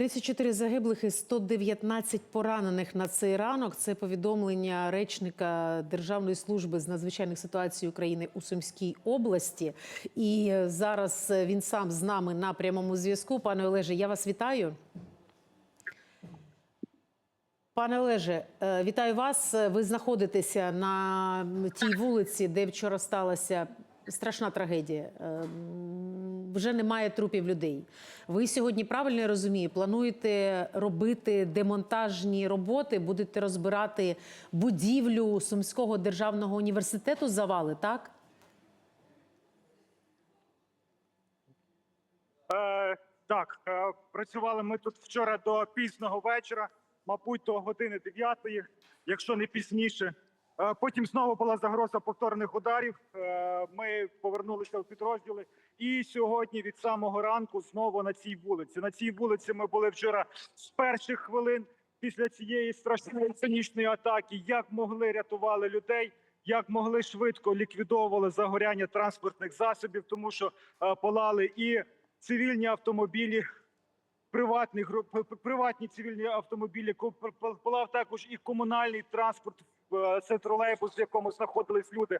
34 загиблих і 119 поранених на цей ранок. Це повідомлення речника Державної служби з надзвичайних ситуацій України у Сумській області. І зараз він сам з нами на прямому зв'язку. Пане Олеже, я вас вітаю. Пане Олеже, е, вітаю вас. Ви знаходитеся на тій вулиці, де вчора сталася страшна трагедія. Вже немає трупів людей. Ви сьогодні правильно я розумію, плануєте робити демонтажні роботи, будете розбирати будівлю Сумського державного університету завали, так? Е, так, е, працювали ми тут вчора до пізного вечора, мабуть, до години 9, якщо не пізніше. Е, потім знову була загроза повторних ударів. Е, ми повернулися в підрозділи. І сьогодні від самого ранку знову на цій вулиці. На цій вулиці ми були вчора з перших хвилин після цієї страшної цинічної атаки. Як могли рятували людей, як могли швидко ліквідовували загоряння транспортних засобів, тому що е, палали і цивільні автомобілі, приватні приватні цивільні автомобілі. Палав також і комунальний транспорт, це тролейбус, в якому знаходились люди.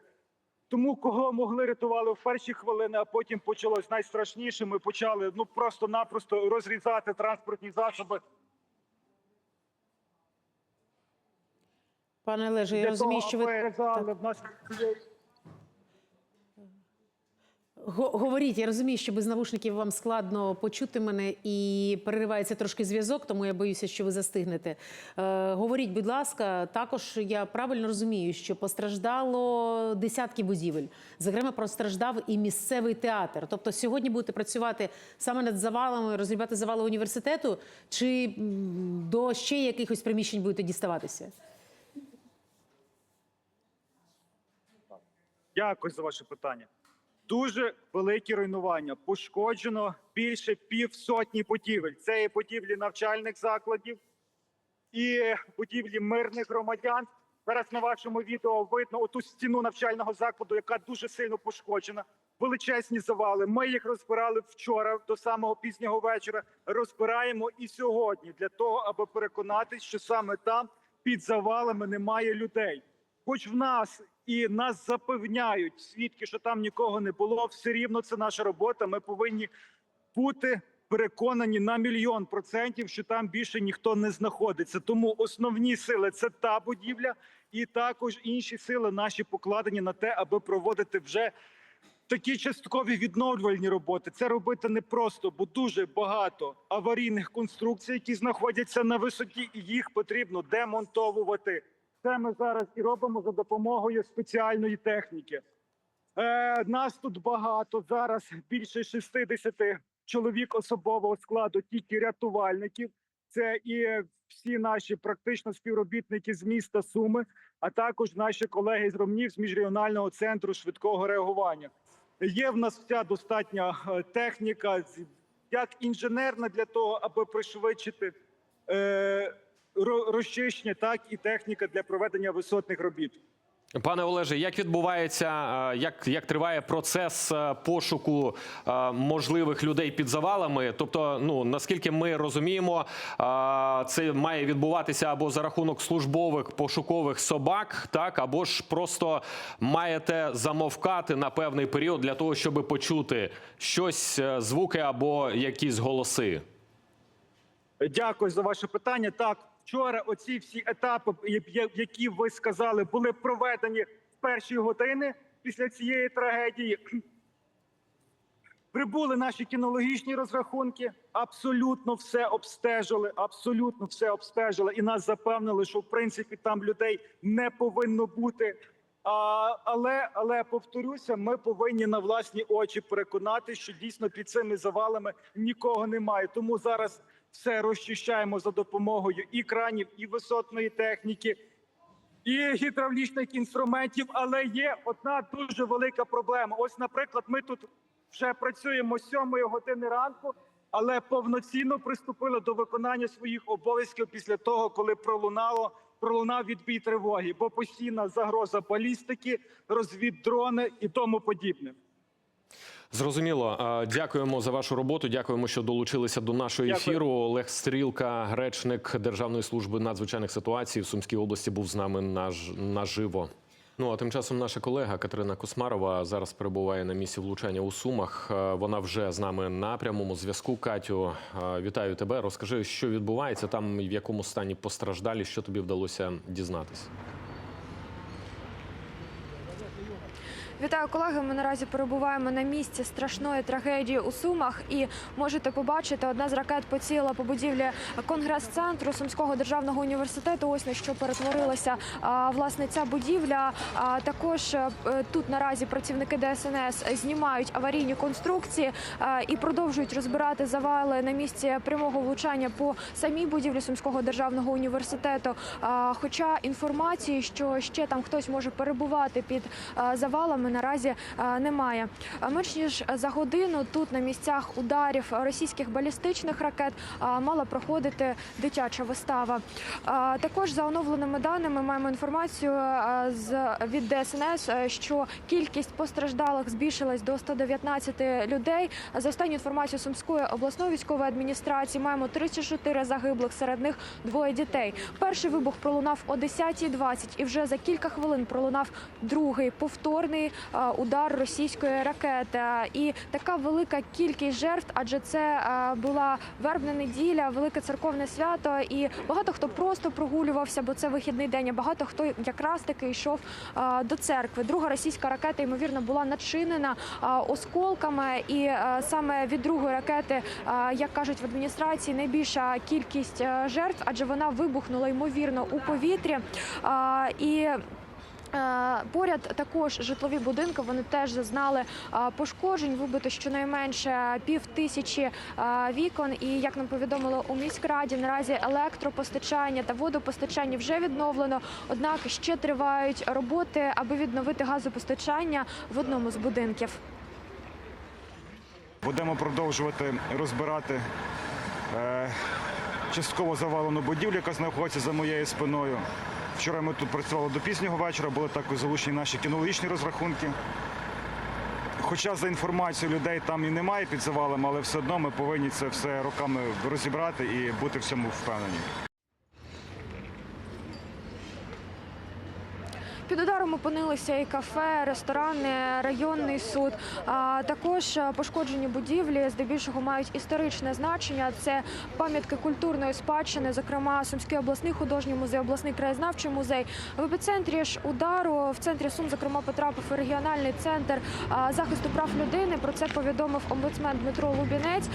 Тому кого могли рятували в перші хвилини, а потім почалось найстрашніше. Ми почали ну просто-напросто розрізати транспортні засоби. Пане Леже, я розумію, що ви аби резали в нас Го- Говоріть, я розумію, що без навушників вам складно почути мене і переривається трошки зв'язок, тому я боюся, що ви застигнете. Е, говоріть, будь ласка, також я правильно розумію, що постраждало десятки будівель. Зокрема, постраждав і місцевий театр. Тобто сьогодні будете працювати саме над завалами, розгрібати завали університету, чи до ще якихось приміщень будете діставатися? Дякую за ваше питання. Дуже великі руйнування. Пошкоджено більше півсотні будівель. Це і будівлі навчальних закладів, і будівлі мирних громадян. Зараз на вашому відео видно оту стіну навчального закладу, яка дуже сильно пошкоджена. Величезні завали. Ми їх розбирали вчора до самого пізнього вечора. Розбираємо і сьогодні для того, аби переконатись, що саме там під завалами немає людей. Хоч в нас і нас запевняють свідки, що там нікого не було, все рівно це наша робота. Ми повинні бути переконані на мільйон процентів, що там більше ніхто не знаходиться. Тому основні сили це та будівля, і також інші сили наші покладені на те, аби проводити вже такі часткові відновлювальні роботи. Це робити непросто, бо дуже багато аварійних конструкцій, які знаходяться на висоті, і їх потрібно демонтовувати. Це ми зараз і робимо за допомогою спеціальної техніки. Е, нас тут багато. Зараз більше 60 чоловік особового складу, тільки рятувальників. Це і всі наші практично співробітники з міста Суми, а також наші колеги з Ромнів з міжрегіонального центру швидкого реагування. Є в нас вся достатня е, техніка, як інженерна для того, аби пришвидшити е, розчищення, так і техніка для проведення висотних робіт. Пане Олеже, як відбувається, е, як, як триває процес е, пошуку е, можливих людей під завалами? Тобто, ну наскільки ми розуміємо, це має відбуватися або за рахунок службових пошукових собак, так або ж просто маєте замовкати на певний період для того, щоб почути щось, звуки або якісь голоси. Дякую за ваше питання. Так, вчора оці всі етапи, які ви сказали, були проведені в перші години після цієї трагедії. Прибули наші кінологічні розрахунки, абсолютно все обстежили, абсолютно все обстежили, і нас запевнили, що в принципі там людей не повинно бути. А, але, але повторюся, ми повинні на власні очі переконати, що дійсно під цими завалами нікого немає. Тому зараз все розчищаємо за допомогою і кранів, і висотної техніки, і гідравлічних інструментів. Але є одна дуже велика проблема. Ось, наприклад, ми тут вже працюємо з 7 години ранку, але повноцінно приступили до виконання своїх обов'язків після того, коли пролунало. Пролунав відбій тривоги, бо постійна загроза балістики, розвіддрони і тому подібне. Зрозуміло. Дякуємо за вашу роботу. Дякуємо, що долучилися до нашого Дякую. ефіру. Олег Стрілка, речник Державної служби надзвичайних ситуацій в Сумській області, був з нами наж... наживо. Ну а тим часом наша колега Катерина Космарова зараз перебуває на місці влучання у Сумах. Вона вже з нами на прямому зв'язку. Катю, вітаю тебе. Розкажи, що відбувається там, і в якому стані постраждалі, що тобі вдалося дізнатися. Вітаю колеги. Ми наразі перебуваємо на місці страшної трагедії у Сумах. І можете побачити, одна з ракет поцілила по будівлі конгрес-центру Сумського державного університету. Ось на що перетворилася власне ця будівля. А також е, тут наразі працівники ДСНС знімають аварійні конструкції і продовжують розбирати завали на місці прямого влучання по самій будівлі Сумського державного університету. Хоча інформації, що ще там хтось може перебувати під завалами, наразі немає. Менш ніж за годину тут на місцях ударів російських балістичних ракет мала проходити дитяча вистава. Також за оновленими даними маємо інформацію від ДСНС, е, що кількість постраждалих збільшилась до 119 людей. За останню інформацію Сумської обласної військової адміністрації маємо 34 загиблих, серед них двоє дітей. Перший вибух пролунав о 10.20 і вже за кілька хвилин пролунав другий повторний е, удар російської ракети. І така велика кількість жертв, адже це е, була вербна неділя, велике церковне свято, і багато хто просто прогулювався, бо це вихідний день. а Багато хто якраз таки йшов е, до церкви. Друга російська ракета ймовірно була начинена е, осколками, і е, саме від другої ракети, е, як кажуть в адміністрації, найбільша кількість е, жертв, адже вона вибухнула ймовірно у повітрі. Е, І Е, Поряд також житлові будинки. Вони теж зазнали е, пошкоджень. Вибито щонайменше пів тисячі е, вікон. І як нам повідомили у міськраді, наразі електропостачання та водопостачання вже відновлено. Однак ще тривають роботи, аби відновити газопостачання в одному з будинків. Будемо продовжувати розбирати е, частково завалену будівлю, яка знаходиться за моєю спиною. Вчора ми тут працювали до пізнього вечора, були також залучені наші кінологічні розрахунки. Хоча за інформацією людей там і немає під завалами, але все одно ми повинні це все роками розібрати і бути в цьому впевнені. Під ударом опинилися і кафе, ресторани, районний суд. А також е, пошкоджені будівлі здебільшого мають історичне значення. Це пам'ятки культурної спадщини, зокрема Сумський обласний художній музей, обласний краєзнавчий музей. В епіцентрі ж удару в центрі Сум, зокрема, потрапив регіональний центр захисту прав людини. Про це повідомив омбудсмен Дмитро Лубінець.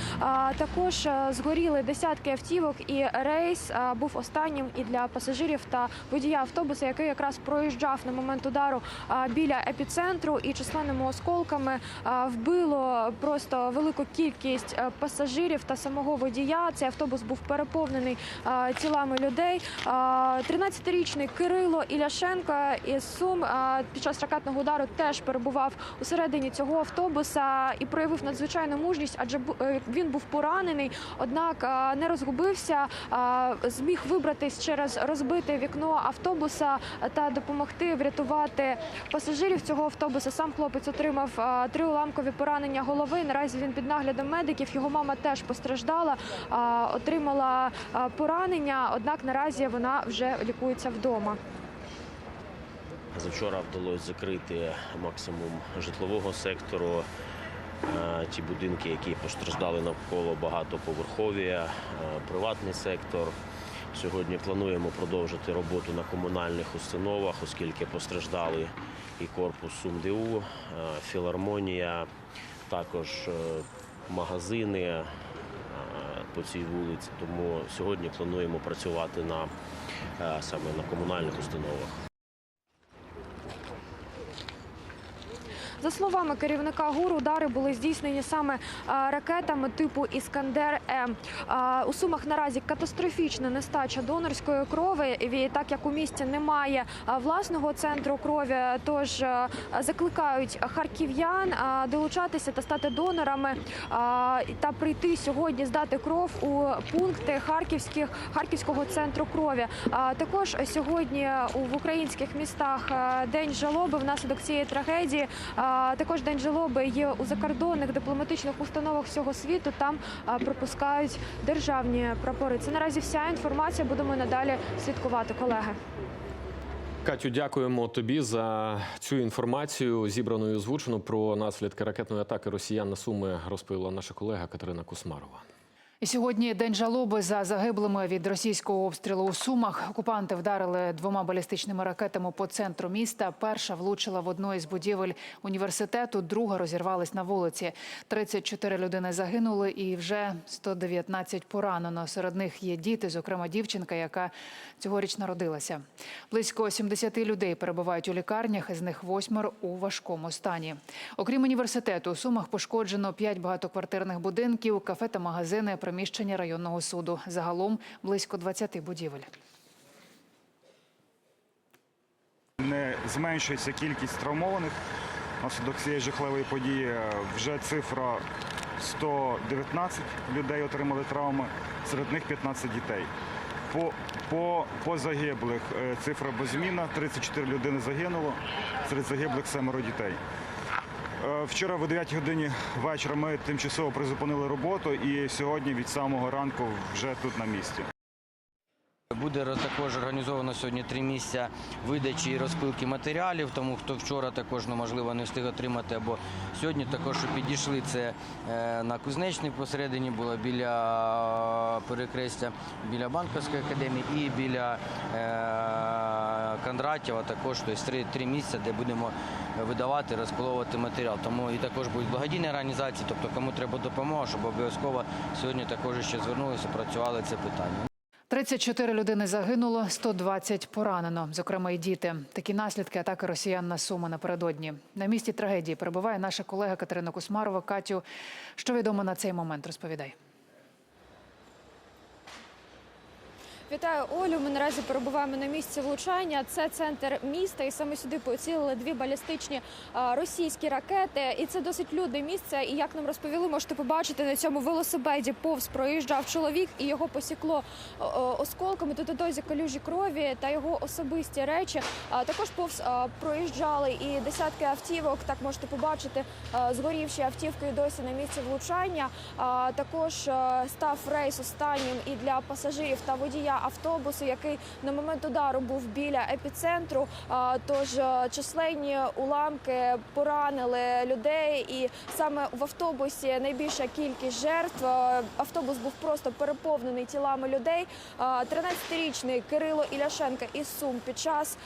Також е, згоріли десятки автівок, і рейс був останнім і для пасажирів та водія автобуса, який якраз проїжджав на момент удару біля епіцентру і численними осколками вбило просто велику кількість е, пасажирів та самого водія. Цей автобус був переповнений тілами людей. А, 13-річний Кирило Іляшенко із Сум під час ракетного удару теж перебував у середині цього автобуса і проявив надзвичайну мужність, адже е, він був поранений, однак не розгубився, зміг вибратись через розбите вікно автобуса та допомогти врятувати пасажирів цього автобуса. Сам хлопець отримав а, три уламкові поранення голови. Наразі він під наглядом медиків. Його мама теж постраждала, отримала поранення. Однак наразі вона вже лікується вдома. Завчора вдалося закрити максимум житлового сектору. Е, Ті будинки, які постраждали навколо багатоповерхові, е, приватний сектор. Сьогодні плануємо продовжити роботу на комунальних установах, оскільки постраждали і корпус СумДУ, е, філармонія, також е, магазини е, по цій вулиці. Тому сьогодні плануємо працювати на саме на комунальних установах. За словами керівника ГУР, удари були здійснені саме е, ракетами типу Іскандер М. Е, У Сумах наразі катастрофічна нестача донорської крові. І так як у місті немає е, власного центру крові, тож закликають харків'ян долучатися та стати донорами та прийти сьогодні здати кров у пункти харківських харківського центру крові. Також сьогодні в українських містах день жалоби внаслідок цієї трагедії. Також день жалоби є у закордонних дипломатичних установах всього світу. Там пропускають державні прапори. Це наразі вся інформація. Будемо надалі слідкувати, колеги. Катю, дякуємо тобі за цю інформацію, зібрану і озвучену про наслідки ракетної атаки росіян на Суми, розповіла наша колега Катерина Кусмарова. І сьогодні день жалоби за загиблими від російського обстрілу у Сумах. Окупанти вдарили двома балістичними ракетами по центру міста. Перша влучила в одну із будівель університету, друга розірвалась на вулиці. 34 людини загинули і вже 119 поранено. Серед них є діти, зокрема дівчинка, яка цьогоріч народилася. Близько 70 людей перебувають у лікарнях, із них восьмеро у важкому стані. Окрім університету, у Сумах пошкоджено 5 багатоквартирних будинків, кафе та магазини, приміщення районного суду. Загалом близько 20 будівель. Не зменшується кількість травмованих внаслідок цієї жахливої події. Вже цифра 119 людей отримали травми, серед них 15 дітей. По, по, по загиблих е, цифра беззмінна, 34 людини загинуло, серед загиблих семеро дітей. Е, Вчора о 9 годині вечора ми тимчасово призупинили роботу і сьогодні від самого ранку вже тут на місці. Буде також організовано сьогодні три місця видачі і розпилки матеріалів. Тому хто вчора також ну, можливо не встиг отримати, або сьогодні також підійшли це е, на Кузнечній посередині було біля перекрестя біля банківської академії і біля е, Кондратєва. Також тобто три, три місця, де будемо видавати, розпиловувати матеріал. Тому і також будуть благодійні організації, тобто кому треба допомога, щоб обов'язково сьогодні також ще звернулися, працювали це питання. 34 людини загинуло, 120 поранено, зокрема і діти. Такі наслідки атаки росіян на Суми напередодні. На місці трагедії перебуває наша колега Катерина Кусмарова. Катю, що відомо на цей момент, розповідай. Вітаю Олю. Ми наразі перебуваємо на місці влучання. Це центр міста, і саме сюди поцілили дві балістичні російські ракети. І це досить людне місце. І як нам розповіли, можете побачити на цьому велосипеді повз проїжджав чоловік, і його посікло осколками. Тут дозі калюжі крові та його особисті речі. Також повз проїжджали і десятки автівок. Так можете побачити згорівші автівки досі на місці влучання. Також став рейс останнім і для пасажирів та водія автобусу, який на момент удару був біля епіцентру. Тож численні уламки поранили людей, і саме в автобусі найбільша кількість жертв. Автобус був просто переповнений тілами людей. А, 13-річний Кирило Іляшенка із Сум під час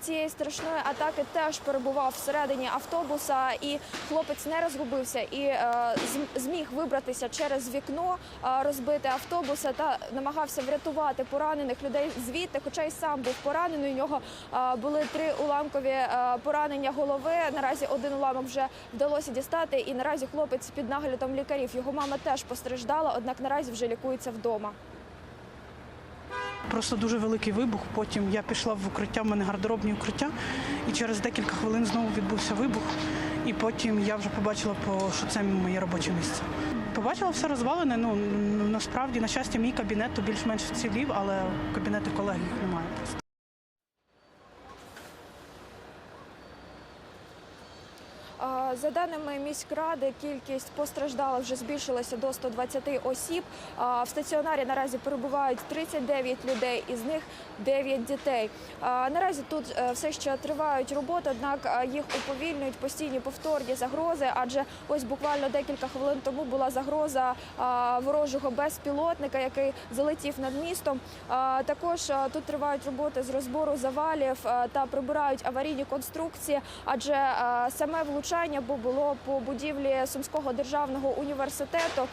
цієї страшної атаки теж перебував всередині автобуса, і хлопець не розгубився і е, зміг вибратися через вікно е, розбите автобуса та намагався врятувати поранених людей звідти, хоча й сам був поранений. У нього були три уламкові поранення голови. Наразі один уламок вже вдалося дістати, і наразі хлопець під наглядом лікарів. Його мама теж постраждала, однак наразі вже лікується вдома. Просто дуже великий вибух. Потім я пішла в укриття, в мене гардеробні укриття, і через декілька хвилин знову відбувся вибух. І потім я вже побачила, що це моє робоче місце. Побачила все розвалене. Ну насправді, на щастя, мій кабінет то більш-менш вцілів, але кабінети колег їх немає просто. А, За даними міськради, кількість постраждалих вже збільшилася до 120 осіб. В стаціонарі наразі перебувають 39 людей, із них 9 дітей. Наразі тут е, все ще тривають роботи, однак е, їх уповільнюють постійні повторні загрози, адже ось буквально декілька хвилин тому була загроза ворожого безпілотника, який залетів над містом. Також е, тут тривають роботи з розбору завалів та прибирають аварійні конструкції, адже саме влучання бу- було по будівлі Сумського державного університету.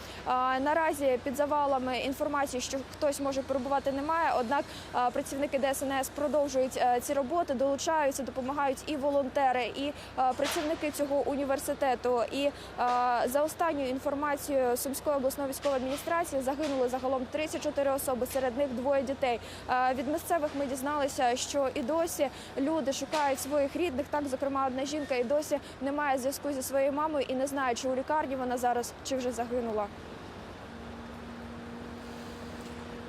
Наразі під завалами інформації, що хтось може перебувати, немає. Однак працівники ДСНС продовжують е, ці роботи, долучаються, допомагають і волонтери, і е, працівники цього університету. І е, за останньою інформацією Сумської обласної військової адміністрації загинули загалом 34 особи, серед них двоє дітей. Від місцевих ми дізналися, що і досі люди шукають своїх рідних. Так, зокрема, одна жінка і досі не має зв'язку зі своєю мамою і не знає, чи у лікарні вона зараз, чи вже загинула.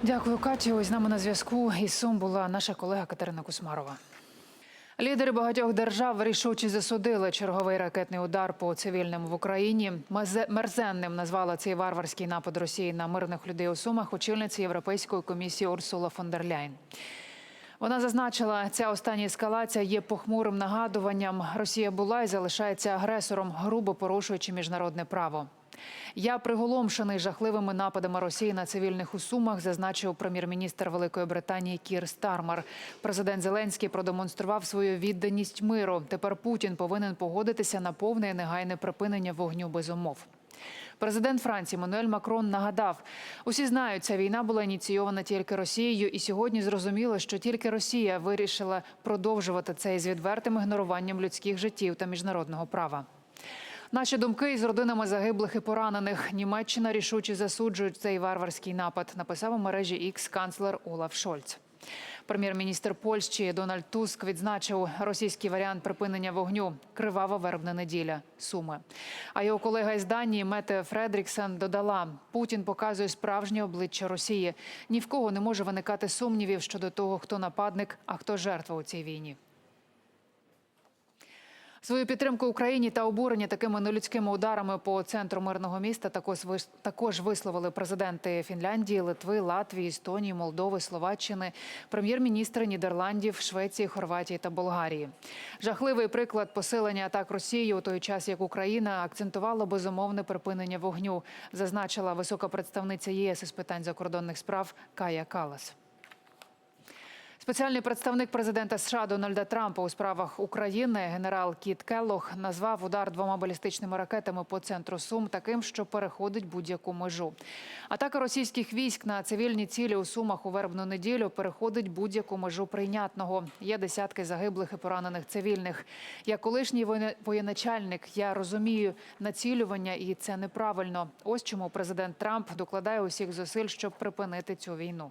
Дякую, Катю. Ось з нами на зв'язку із Сум була наша колега Катерина Кусмарова. Лідери багатьох держав рішуче засудили черговий ракетний удар по цивільним в Україні. Мерзенним назвала цей варварський напад Росії на мирних людей у Сумах очільниця Європейської комісії Урсула фон дер Ляйн. Вона зазначила, ця остання ескалація є похмурим нагадуванням. Росія була і залишається агресором, грубо порушуючи міжнародне право. Я приголомшений жахливими нападами Росії на цивільних у Сумах, зазначив прем'єр-міністр Великої Британії Кір Стармер. Президент Зеленський продемонстрував свою відданість миру. Тепер Путін повинен погодитися на повне і негайне припинення вогню без умов. Президент Франції Мануель Макрон нагадав: усі знають, ця війна була ініційована тільки Росією, і сьогодні зрозуміло, що тільки Росія вирішила продовжувати це із відвертим ігноруванням людських життів та міжнародного права. Наші думки із родинами загиблих і поранених. Німеччина рішуче засуджують цей варварський напад. Написав у мережі X канцлер Олаф Шольц. Прем'єр-міністр Польщі Дональд Туск відзначив російський варіант припинення вогню кривава вербна неділя Суми. А його колега із Данії Мете Фредріксен додала: Путін показує справжнє обличчя Росії. Ні в кого не може виникати сумнівів щодо того, хто нападник, а хто жертва у цій війні. Свою підтримку Україні та обурення такими нелюдськими ударами по центру мирного міста також також висловили президенти Фінляндії, Литви, Латвії, Естонії, Молдови, Словаччини, прем'єр-міністри Нідерландів, Швеції, Хорватії та Болгарії. Жахливий приклад посилення атак Росії у той час, як Україна акцентувала безумовне припинення вогню, зазначила висока представниця ЄС із питань закордонних справ Кая Калас. Спеціальний представник президента США Дональда Трампа у справах України генерал Кіт Келлох назвав удар двома балістичними ракетами по центру Сум таким, що переходить будь-яку межу. Атака російських військ на цивільні цілі у Сумах у вербну неділю переходить будь-яку межу прийнятного. Є десятки загиблих і поранених цивільних. Як колишній воєначальник, я розумію націлювання, і це неправильно. Ось чому президент Трамп докладає усіх зусиль, щоб припинити цю війну.